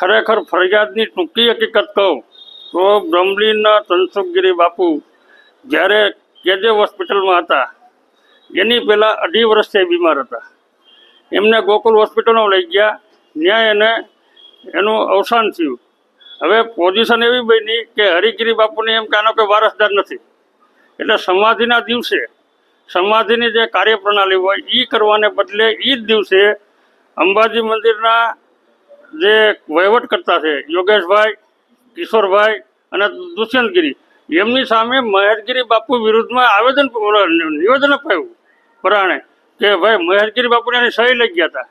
ખરેખર ફરિયાદની ટૂંકી હકીકત કહું, તો બ્રહ્મલીના તનસુખગીરી બાપુ જ્યારે કેજે હોસ્પિટલમાં હતા, એની પહેલાં અઢી વર્ષથી બીમાર હતા. એમને ગોકુલ હોસ્પિટલમાં લઈ ગયા ત્યાં એને એનું અવસાન થયું. હવે પોઝિશન એવી બની કે હરિગીરી બાપુને એમ કે કોઈ વારસદાર નથી. એટલે સમાધિના દિવસે, સમાધિની જે કાર્યપ્રણાલી હોય એ કરવાને બદલે એ જ દિવસે અંબાજી મંદિરના જે વહીવટકર્તા છે, યોગેશભાઈ, કિશોરભાઈ અને દુષ્યંતગીરી. એમની સામે મહેશગીરી બાપુ વિરુદ્ધમાં આવેદન નિવેદન અપાયું પરાણે કે ભાઈ મહેશગીરી બાપુને એની સહી લઈ ગયા હતા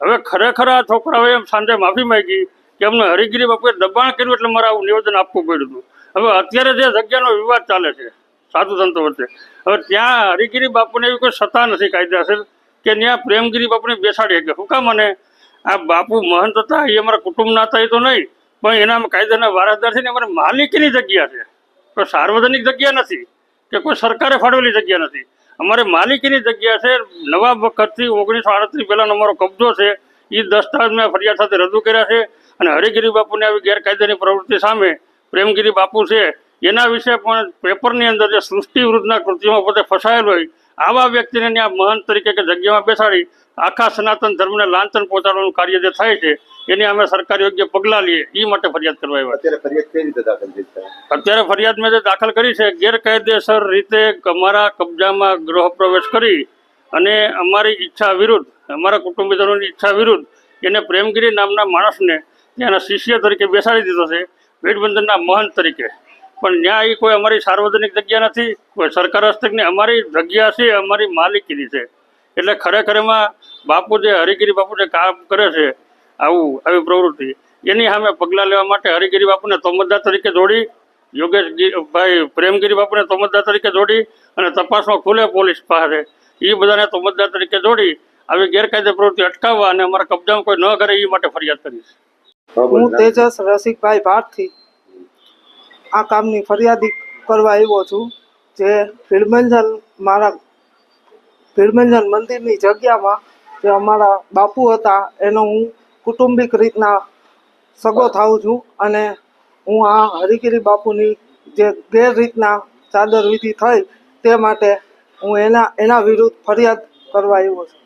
હવે ખરેખર આ છોકરાઓએ એમ સાંજે માફી માંગી કે અમને હરિગીરી બાપુએ દબાણ કર્યું એટલે મારે આવું નિવેદન આપવું પડ્યું હતું. હવે અત્યારે જે જગ્યાનો વિવાદ ચાલે છે, સાધુ સંતો વચ્ચે, હવે ત્યાં હરિગીરી બાપુને એવી કોઈ સત્તા નથી કાયદેસર કે ત્યાં પ્રેમગીરી બાપુને બેસાડી શકે. કામ મને આ બાપુ મહંત હતા, એ અમારા કુટુંબના હતા, એ તો નહીં. પણ એના કાયદાના વારસદાર છે ને અમારે માલિકીની જગ્યા છે. કોઈ સાર્વજનિક જગ્યા નથી કે કોઈ સરકારે ફાળવેલી જગ્યા નથી. અમારે માલિકીની જગ્યા છે, નવાબ વખતથી ઓગણીસો આડત્રીસ પહેલાંનો અમારો કબજો છે. એ દસ્તાવેજ મેં ફરિયાદ સાથે રજૂ કર્યા છે અને હરિગીરી બાપુને આવી ગેરકાયદાની પ્રવૃત્તિ સામે પ્રેમગીરી બાપુ છે. એના વિશે પણ પેપરની અંદર જે સૃષ્ટિ વૃદ્ધના કૃત્યોમાં પોતે ફસાયેલ હોય, આવા વ્યક્તિને ત્યાં મહંત તરીકે કે જગ્યામાં બેસાડી આખા સનાતન ધર્મને લાંછન પહોંચાડવાનું કાર્ય જે થાય છે એની અમે સરકાર યોગ્ય પગલાં લઈએ એ માટે ફરિયાદ કરવા આવ્યા અત્યારે ફરિયાદ કઈ રીતે દાખલ થઈ અત્યારે ફરિયાદ મેં જે દાખલ કરી છે ગેરકાયદેસર રીતે અમારા કબજામાં ગૃહ પ્રવેશ કરી અને અમારી ઈચ્છા વિરુદ્ધ અમારા કુટુંબીજનોની ઈચ્છા વિરુદ્ધ એને પ્રેમગીરી નામના માણસને ત્યાંના શિષ્ય તરીકે બેસાડી દીધો છે ભેટબંધનના મહંત તરીકે. પણ ત્યાં એ કોઈ અમારી સાર્વજનિક જગ્યા નથી કોઈ સરકાર હસ્તકની અમારી જગ્યા છે અમારી માલિકીની છે. એટલે ખરેખર એમાં બાપુ જે હરિગીરી બાપુ જે કામ કરે છે આવું આવી પ્રવૃત્તિ એની સામે પગલાં લેવા માટે હરિગીરી બાપુને તોમતદાર તરીકે જોડી યોગેશ ગી- ભાઈ પ્રેમગીરી બાપુને તોમતદાર તરીકે જોડી અને તપાસમાં ખુલે પોલીસ પાસે એ બધાને તોમતદાર તરીકે જોડી આવી ગેરકાયદે પ્રવૃત્તિ અટકાવવા અને અમારા કબજામાં કોઈ ન કરે એ માટે ફરિયાદ કરીશ હું? તેજસ રસિકભાઈ ભારથી આ કામની ફરિયાદી કરવા આવ્યો છું જે ફિલ્મેન્જલ મારા ભીડમંજન મંદિરની જગ્યામાં જે અમારા બાપુ હતા, એનો હું કુટુંબિક રીતના સગો થાઉં છું અને હું આ હરિગીરી બાપુની જે ગેરરીતના ચાદર વિધિ થઈ તે માટે હું એના એના વિરુદ્ધ ફરિયાદ કરવા આવ્યો છું.